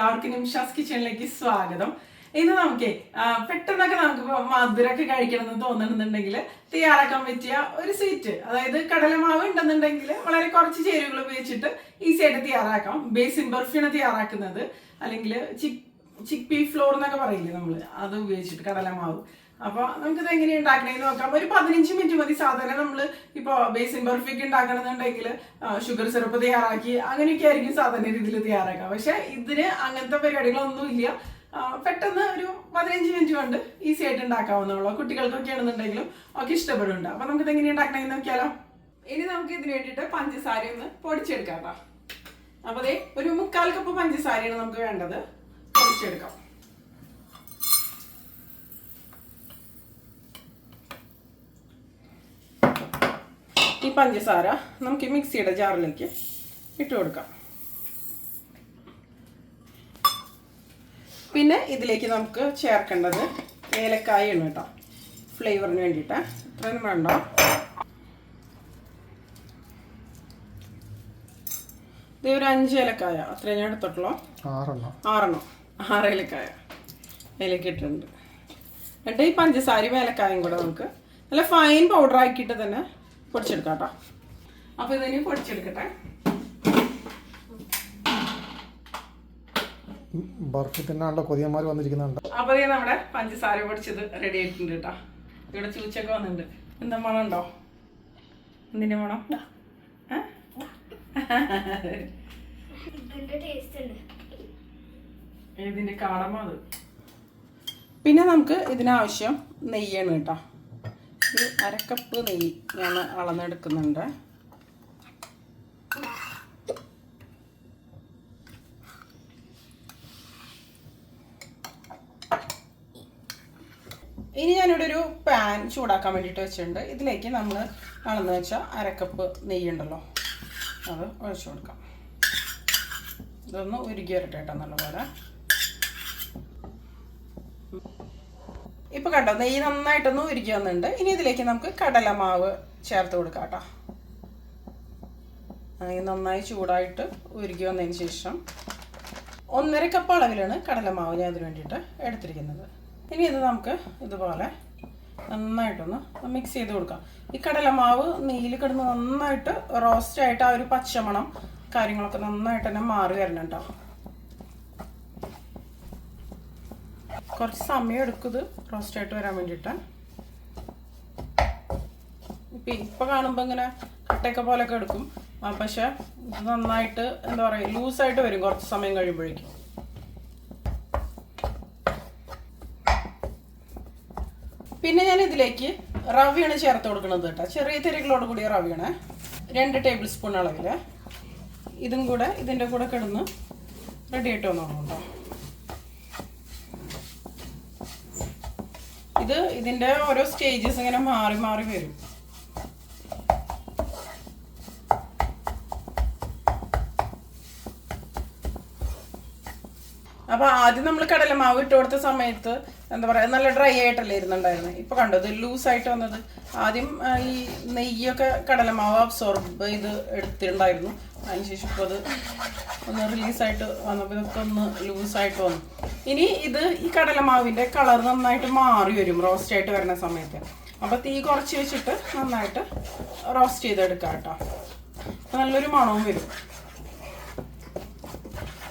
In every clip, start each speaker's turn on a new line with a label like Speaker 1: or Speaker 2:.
Speaker 1: എല്ലാവർക്കും നിമിഷാസ് കിച്ചണിലേക്ക് സ്വാഗതം. ഇന്ന് നമുക്ക് പെട്ടെന്നൊക്കെ നമുക്ക് മധുരമൊക്കെ കഴിക്കണം എന്ന് തോന്നുന്നുണ്ടെങ്കിൽ തയ്യാറാക്കാൻ പറ്റിയ ഒരു സ്വീറ്റ് അതായത് കടലമാവ് ഉണ്ടെന്നുണ്ടെങ്കിൽ വളരെ കുറച്ച് ചേരുവകൾ ഉപയോഗിച്ചിട്ട് ഈസി ആയിട്ട് തയ്യാറാക്കാം ബേസിൻ ബർഫിയാണ് തയ്യാറാക്കുന്നത് അല്ലെങ്കിൽ ചിക് ചിക്ക് പീ ഫ്ലോർ എന്നൊക്കെ പറയില്ലേ നമ്മൾ അത് ഉപയോഗിച്ചിട്ട് കടലമാവ് അപ്പൊ നമുക്കിത് എങ്ങനെ ഉണ്ടാക്കണേന്ന് നോക്കാം. ഒരു പതിനഞ്ച് മിനിറ്റ് മതി. സാധാരണ നമ്മൾ ഇപ്പോൾ ബേസിൻ ബർഫിക്ക് ഉണ്ടാക്കണമെന്നുണ്ടെങ്കിൽ ഷുഗർ സിറപ്പ് തയ്യാറാക്കി അങ്ങനെയൊക്കെ ആയിരിക്കും സാധാരണ രീതിയിൽ തയ്യാറാക്കുക. പക്ഷെ ഇതിന് അങ്ങനത്തെ പരിപാടികളൊന്നും ഇല്ല. പെട്ടെന്ന് ഒരു പതിനഞ്ച് മിനിറ്റ് കൊണ്ട് ഈസി ആയിട്ട് ഉണ്ടാക്കാവുന്നുള്ളൂ കുട്ടികൾക്കൊക്കെ ആണെന്നുണ്ടെങ്കിലും ഒക്കെ ഇഷ്ടപ്പെടുന്നുണ്ട്. അപ്പൊ നമുക്കിത് എങ്ങനെ ഉണ്ടാക്കണമെന്ന് നോക്കിയാലോ. ഇനി നമുക്ക് ഇതിന് വേണ്ടിയിട്ട് പഞ്ചസാര ഒന്ന് പൊടിച്ചെടുക്കാം അപ്പൊ അതെ ഒരു മുക്കാൽ കപ്പ് പഞ്ചസാരയാണ് നമുക്ക് വേണ്ടത്. പൊടിച്ചെടുക്കാം. ഈ പഞ്ചസാര നമുക്ക് ഈ മിക്സിയുടെ ജാറിലേക്ക് ഇട്ട് കൊടുക്കാം. പിന്നെ ഇതിലേക്ക് നമുക്ക് ചേർക്കേണ്ടത് ഏലക്കായാണ് കേട്ടോ. ഫ്ലേവറിന് വേണ്ടിയിട്ട്. ഇത്രയും വേണ്ട. ഇത് ഒരു അഞ്ച് ഏലക്കായ. അത്രയും ഞാൻ എടുത്തിട്ടുള്ളൂ.
Speaker 2: ആറെണ്ണം.
Speaker 1: ആറെണ്ണം. ആറ് ഏലക്കായ ഏലക്ക ഇട്ടിട്ടുണ്ട്. എന്നിട്ട് ഈ പഞ്ചസാരയും ഏലക്കായും കൂടെ നമുക്ക് നല്ല ഫൈൻ പൗഡർ ആക്കിയിട്ട് തന്നെ പൊടിച്ചെടുക്കാം കേട്ടോ അപ്പോൾ ഇതിന് പൊടിച്ചെടുക്കട്ടെ.
Speaker 2: ബർഫി തിന്നാണല്ലോ കൊതിയന്മാർ വന്നിരിക്കുന്നുണ്ട്.
Speaker 1: അപ്പോൾ ഇത് നമ്മുടെ പഞ്ചസാര പൊടിച്ചത് റെഡി ആയിട്ടുണ്ട് കേട്ടോ ഇവിടെ ചൂച്ചൊക്കെ വന്നിട്ടുണ്ട്. എന്താ മണം ഉണ്ടോ? എന്തിന്റെ മണം?
Speaker 3: ഇതിന്റെ
Speaker 1: കാടമ അത്? പിന്നെ നമുക്ക് ഇതിനാവശ്യം നെയ്യാണ് കേട്ടോ ഒരു അരക്കപ്പ് നെയ്യ് ഞാൻ അളന്നെടുക്കുന്നുണ്ട്. ഇനി ഞാനിവിടെ ഒരു പാൻ ചൂടാക്കാൻ വേണ്ടിയിട്ട് വെച്ചിട്ടുണ്ട്. ഇതിലേക്ക് നമ്മൾ അളന്ന് വെച്ച അരക്കപ്പ് നെയ്യുണ്ടല്ലോ. അത് ഒഴിച്ചു കൊടുക്കാം. ഇതൊന്ന് ഉരുക്കി വരട്ടെ കേട്ടോ നല്ലപോലെ. ഇപ്പൊ കണ്ടോ നെയ്യ് നന്നായിട്ടൊന്ന് ഉരുക്കി വന്നിട്ടുണ്ട്. ഇനി ഇതിലേക്ക് നമുക്ക് കടലമാവ് ചേർത്ത് കൊടുക്കാം കേട്ടോ. നന്നായി ചൂടായിട്ട് ഉരുക്കി വന്നതിന് ശേഷം ഒന്നര കപ്പ് അളവിലാണ് കടലമാവ് ഞാൻ അതിന് വേണ്ടിയിട്ട് എടുത്തിരിക്കുന്നത്. ഇനി ഇത് നമുക്ക് ഇതുപോലെ നന്നായിട്ടൊന്ന് മിക്സ് ചെയ്ത് കൊടുക്കാം. ഈ കടലമാവ് നെയ്യിൽ കിടന്ന് നന്നായിട്ട് റോസ്റ്റ് ആയിട്ട് ആ ഒരു പച്ചമണം കാര്യങ്ങളൊക്കെ നന്നായിട്ട് തന്നെ മാറി വരണം കേട്ടോ. കുറച്ച് സമയം എടുക്കും റോസ്റ്റ് ആയിട്ട് വരാൻ വേണ്ടിയിട്ട് ഇപ്പം ഇപ്പം കാണുമ്പോൾ ഇങ്ങനെ കട്ടയൊക്കെ പോലെയൊക്കെ എടുക്കും. പക്ഷെ ഇത് നന്നായിട്ട് എന്താ പറയുക ലൂസായിട്ട് വരും കുറച്ച് സമയം കഴിയുമ്പോഴേക്കും. പിന്നെ ഞാൻ ഇതിലേക്ക് റവിയാണ് ചേർത്ത് കൊടുക്കുന്നത് കേട്ടോ. ചെറിയ തിരകളോട് കൂടിയ റവിയാണ്. രണ്ട് ടേബിൾ സ്പൂൺ അളവിൽ ഇതും കൂടെ ഇതിന്റെ കൂടെ കിടന്ന് റെഡി ആയിട്ട് വന്നോളൂ ഇത് ഇതിന്റെ ഓരോ സ്റ്റേജസ് ഇങ്ങനെ മാറി മാറി വരും. അപ്പൊ ആദ്യം നമ്മൾ കടലമാവ് ഇട്ട് കൊടുത്ത സമയത്ത് എന്താ പറയാ നല്ല ഡ്രൈ ആയിട്ടല്ലേ ഇരുന്നുണ്ടായിരുന്നത് ഇപ്പൊ കണ്ടോ ഇത് ലൂസ് ആയിട്ട് വന്നത്. ആദ്യം ഈ നെയ്യൊക്കെ കടലമാവ് അബ്സോർബ് ചെയ്ത് എടുത്തിട്ടുണ്ടായിരുന്നു. അതിനുശേഷം ഇപ്പോൾ അത് ഒന്ന് റിലീസായിട്ട് വന്നപ്പോൾ ഇതൊക്കെ ഒന്ന് ലൂസായിട്ട് വന്നു. ഇനി ഇത് ഈ കടലമാവിന്റെ കളർ നന്നായിട്ട് മാറി വരും റോസ്റ്റ് ആയിട്ട് വരുന്ന സമയത്ത്. അപ്പൊ തീ കുറച്ച് വെച്ചിട്ട് നന്നായിട്ട് റോസ്റ്റ് ചെയ്തെടുക്കാം കേട്ടോ. നല്ലൊരു മണവും വരും.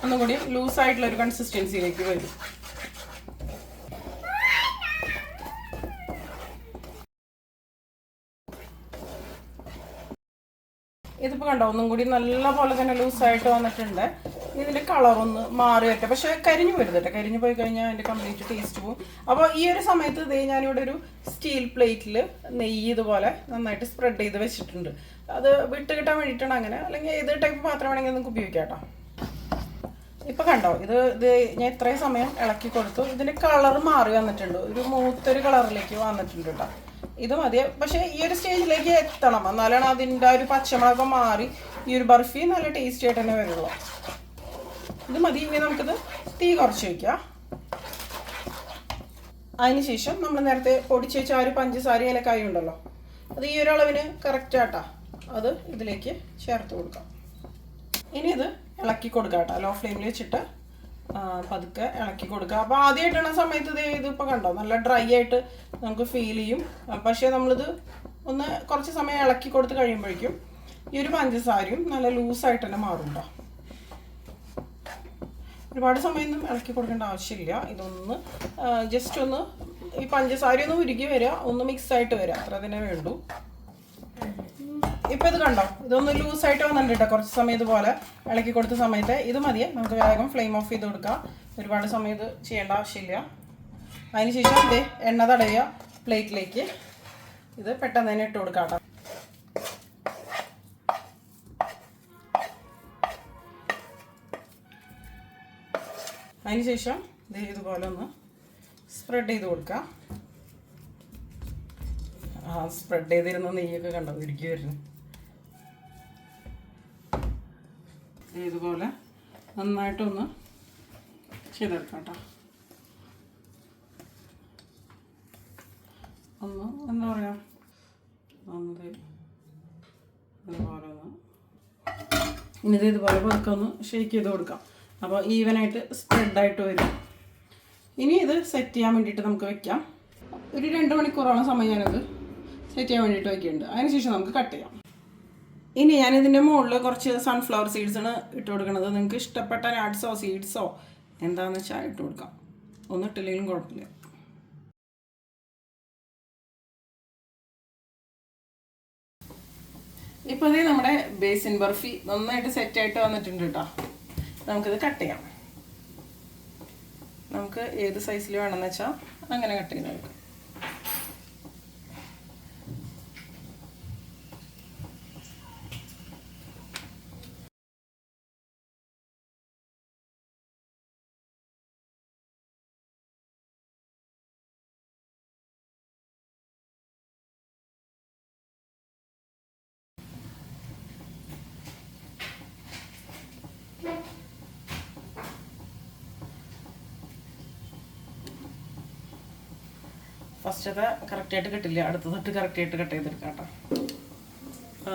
Speaker 1: ഒന്നുകൂടി ലൂസ് ആയിട്ടുള്ള ഒരു കൺസിസ്റ്റൻസിയിലേക്ക് വരും. ഇതിപ്പോൾ കണ്ടോ ഒന്നും കൂടി നല്ല പോലെ തന്നെ ലൂസായിട്ട് വന്നിട്ടുണ്ട്. ഇതിന്റെ കളർ ഒന്ന് മാറി വരട്ടെ. പക്ഷെ കരിഞ്ഞു വരുന്നുണ്ട് കരിഞ്ഞു പോയി കഴിഞ്ഞാൽ അതിന്റെ കംപ്ലീറ്റ് ടേസ്റ്റ് പോകും അപ്പോൾ ഈ ഒരു സമയത്ത് ഇതേ ഞാനിവിടെ ഒരു സ്റ്റീൽ പ്ലേറ്റിൽ നെയ്യ് ഇതുപോലെ നന്നായിട്ട് സ്പ്രെഡ് ചെയ്ത് വെച്ചിട്ടുണ്ട്. അത് വിട്ട് കിട്ടാൻ വേണ്ടിയിട്ടാണ് അങ്ങനെ അല്ലെങ്കിൽ ഏത് ടൈപ്പ് മാത്രം വേണമെങ്കിൽ നിങ്ങൾക്ക് ഉപയോഗിക്കാം കേട്ടോ ഇപ്പൊ കണ്ടോ? ഇത് ഇത് ഞാൻ ഇത്രയും സമയം ഇളക്കി കൊടുത്തു. ഇതിന്റെ കളർ മാറി വന്നിട്ടുണ്ട്. ഒരു മൂത്തൊരു കളറിലേക്ക് വന്നിട്ടുണ്ട് കേട്ടോ ഇത് മതി പക്ഷെ ഈ ഒരു സ്റ്റേജിലേക്ക് എത്തണം. എന്നാലാണ് അതിന്റെ ഒരു പച്ചമുളകൊക്കെ മാറി ഈ ഒരു ബർഫി നല്ല ടേസ്റ്റി ആയിട്ട് തന്നെ വരുള്ളൂ. ഇത് മതി. ഇനി നമുക്കിത് തീ കുറച്ച് വയ്ക്കാം അതിനുശേഷം നമ്മൾ നേരത്തെ പൊടിച്ച് വെച്ച ആ ഒരു പഞ്ചസാര ഏലക്കായ ഉണ്ടല്ലോ. അത് ഈ ഒരു അളവിന് കറക്റ്റ് ആട്ടാ. അത് ഇതിലേക്ക് ചേർത്ത് കൊടുക്കാം. ഇനി ഇത് ഇളക്കി കൊടുക്കുക കേട്ടോ. ലോ ഫ്ലെയിമിൽ വെച്ചിട്ട് പതുക്കെ ഇളക്കി കൊടുക്കുക അപ്പോൾ ആദ്യമായിട്ടാണ് സമയത്ത് ഇത് ഇതിപ്പോൾ കണ്ടോ? നല്ല ഡ്രൈ ആയിട്ട് നമുക്ക് ഫീൽ ചെയ്യും. പക്ഷേ നമ്മളിത് ഒന്ന് കുറച്ച് സമയം ഇളക്കി കൊടുത്ത് കഴിയുമ്പോഴേക്കും ഈ ഒരു പഞ്ചസാരയും നല്ല ലൂസായിട്ട് തന്നെ മാറും കേട്ടോ ഒരുപാട് സമയമൊന്നും ഇളക്കി കൊടുക്കേണ്ട ആവശ്യമില്ല. ഇതൊന്ന് ജസ്റ്റ് ഒന്ന് ഈ പഞ്ചസാര ഒന്ന് ഉരുകി വരിക. ഒന്ന് മിക്സ് ആയിട്ട് വരിക. അത്ര തന്നെ വേണ്ടൂ. ഇപ്പൊ ഇത് കണ്ടോ? ഇതൊന്ന് ലൂസ് ആയിട്ട് കേട്ടോ കുറച്ച് സമയം ഇതുപോലെ ഇളക്കി കൊടുത്ത സമയത്ത്. ഇത് മതിയെ. നമുക്ക് വേഗം ഫ്ലെയിം ഓഫ് ചെയ്ത് കൊടുക്കാം. ഒരുപാട് സമയം ഇത് ചെയ്യേണ്ട ആവശ്യമില്ല. അതിനുശേഷം ഇത് എണ്ണ തടയുക പ്ലേറ്റിലേക്ക്. ഇത് പെട്ടെന്ന് തന്നെ ഇട്ട് കൊടുക്കാം കേട്ടോ അതിനുശേഷം ഇത് ഇതുപോലെ ഒന്ന് സ്പ്രെഡ് ചെയ്ത് കൊടുക്കാം. ആ സ്പ്രെഡ് ചെയ്തിരുന്ന നെയ്യൊക്കെ കണ്ടോ? ഇടുക്കി വരുന്നു ഇതുപോലെ നന്നായിട്ടൊന്ന് ചെയ്തെടുക്കാം കേട്ടോ ഒന്ന് എന്താ പറയുക ഒന്ന് ദേ ഇതുപോലെ ഒന്ന് ഇനി ഇത് ഇതുപോലെ പതുക്കെ ഒന്ന് ഷേക്ക് ചെയ്ത് കൊടുക്കാം. അപ്പോൾ ഈവനായിട്ട് സ്പ്രെഡായിട്ട് വരും. ഇനി ഇത് സെറ്റ് ചെയ്യാൻ വേണ്ടിയിട്ട് നമുക്ക് വെക്കാം. ഒരു രണ്ട് മണിക്കൂറോളം സമയം ഞാനത് സെറ്റ് ചെയ്യാൻ വേണ്ടിയിട്ട് വയ്ക്കുന്നുണ്ട് അതിനുശേഷം നമുക്ക് കട്ട് ചെയ്യാം. ഇനി ഞാൻ ഞാനിതിന്റെ മുകളിൽ കുറച്ച് സൺഫ്ലവർ സീഡ്സാണ് ഇട്ട് കൊടുക്കുന്നത് നിങ്ങൾക്ക് ഇഷ്ടപ്പെട്ട നട്ട്സോ സീഡ്സോ എന്താണെന്ന് വെച്ചാൽ ഇട്ട് കൊടുക്കാം. ഒന്നും ഇട്ടില്ലെങ്കിലും കുഴപ്പമില്ല. ഇപ്പോൾ ഇത് നമ്മുടെ ബേസിൻ ബർഫി നന്നായിട്ട് സെറ്റായിട്ട് വന്നിട്ടുണ്ട് കേട്ടോ നമുക്കിത് കട്ട് ചെയ്യാം. നമുക്ക് ഏത് സൈസിൽ വേണമെന്ന് വെച്ചാൽ അങ്ങനെ കട്ട് ചെയ്തെടുക്കാം. ഫസ്റ്റത്തെ കറക്റ്റായിട്ട് കിട്ടില്ല. അടുത്ത തൊട്ട് കറക്റ്റായിട്ട് കട്ട് ചെയ്തെടുക്കാം കേട്ടോ.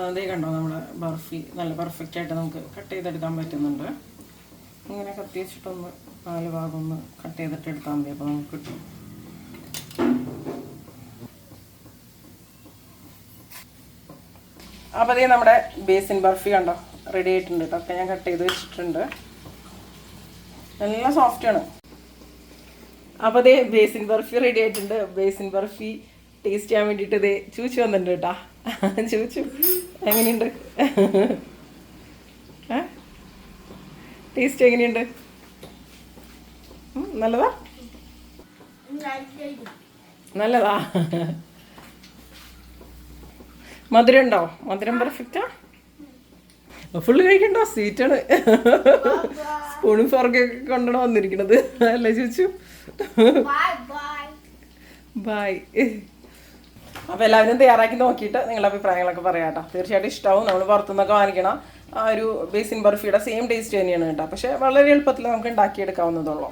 Speaker 1: അതേ കണ്ടോ നമ്മുടെ ബർഫി നല്ല പെർഫെക്റ്റ് ആയിട്ട് നമുക്ക് കട്ട് ചെയ്തെടുക്കാൻ പറ്റുന്നുണ്ട്. ഇങ്ങനെ കത്തി വെച്ചിട്ടൊന്ന് നാല് ഭാഗം ഒന്ന് കട്ട് ചെയ്തിട്ട് എടുത്താൽ മതി അപ്പോൾ നമുക്ക് കിട്ടും. അപ്പോൾ അതേ നമ്മുടെ ബേസിൻ ബർഫി കണ്ടോ? റെഡി ആയിട്ടുണ്ട്. ഇതൊക്കെ ഞാൻ കട്ട് ചെയ്ത് വെച്ചിട്ടുണ്ട്. നല്ല സോഫ്റ്റ് ആണ്. അപ്പോൾ അതേ ബേസിൻ ബർഫി റെഡി ആയിട്ടുണ്ട്. ബേസിൻ ബർഫി ടേസ്റ്റ് ചെയ്യാൻ വേണ്ടിയിട്ട് ഇതേ ചൂച്ചു വന്നിട്ടുണ്ട് കേട്ടാ. ചൂച്ചു. എങ്ങനെയുണ്ട്? ടേസ്റ്റ് എങ്ങനെയുണ്ട്? നല്ലതാ? നല്ലതാ? മധുരം ഉണ്ടോ? മധുരം പെർഫെക്റ്റാ ഫുള്ള് കഴിക്കണ്ടോ സീറ്റാണ് സ്പൂണും ഫോർക്കൊക്കെ കൊണ്ടാണ് വന്നിരിക്കണത്. അല്ലേ ചോദിച്ചു ബായ് അപ്പോൾ എല്ലാവരും തയ്യാറാക്കി നോക്കിയിട്ട് നിങ്ങളുടെ അഭിപ്രായങ്ങളൊക്കെ പറയാം കേട്ടോ. തീർച്ചയായിട്ടും ഇഷ്ടമാവും നമ്മൾ പുറത്തുനിന്നൊക്കെ വാങ്ങിക്കണം. ആ ഒരു ബേസിൻ ബർഫിയുടെ സെയിം ടേസ്റ്റ് തന്നെയാണ് കേട്ടോ. പക്ഷേ വളരെ എളുപ്പത്തിൽ നമുക്ക് ഉണ്ടാക്കിയെടുക്കാവുന്നതുള്ളൂ